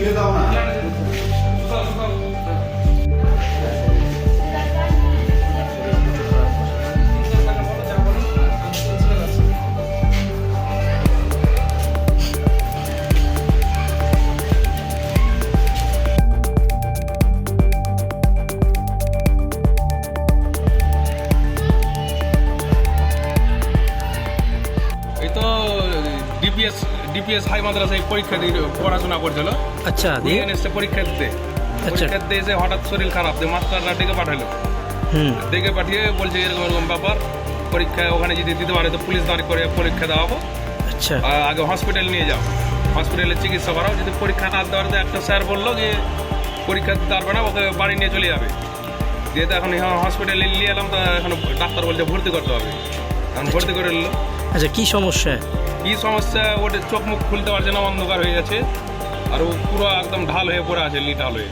听到了。ডিপিএস DPS high মাদ্রাসায় পরীক্ষা দিয়ে পড়াশোনা করছিল। আচ্ছা দিয়ে? পরীক্ষা দিতে। আচ্ছা। পরীক্ষা দিতে এসে হঠাৎ শরীর খারাপ দিয়ে মাস্টাররা ডেকে পাঠালো। ডেকে পাঠিয়ে বলছে এরকম এরকম ব্যাপার। পরীক্ষা ওখানে যদি দিতে পারে তো পুলিশ দাঁড় করে পরীক্ষা দেওয়াবো। আচ্ছা। আগে হসপিটাল নিয়ে যাও। হসপিটালে চিকিৎসা করাও। যদি পরীক্ষা না দেওয়ার একটা স্যার বলল যে পরীক্ষা দিতে পারবে না ওকে বাড়ি নিয়ে চলে যাবে। যেহেতু এখন হসপিটালে নিয়ে এলাম তো এখন ডাক্তার বলছে ভর্তি করতে হবে। এখন ভর্তি করে নিল আচ্ছা কি সমস্যা? কী সমস্যা? ওটা চোখ মুখ খুলতে পারছে না অন্ধকার হয়ে গেছে। আর ও পুরো একদম ঢাল হয়ে পড়ে আছে লিটাল হয়ে।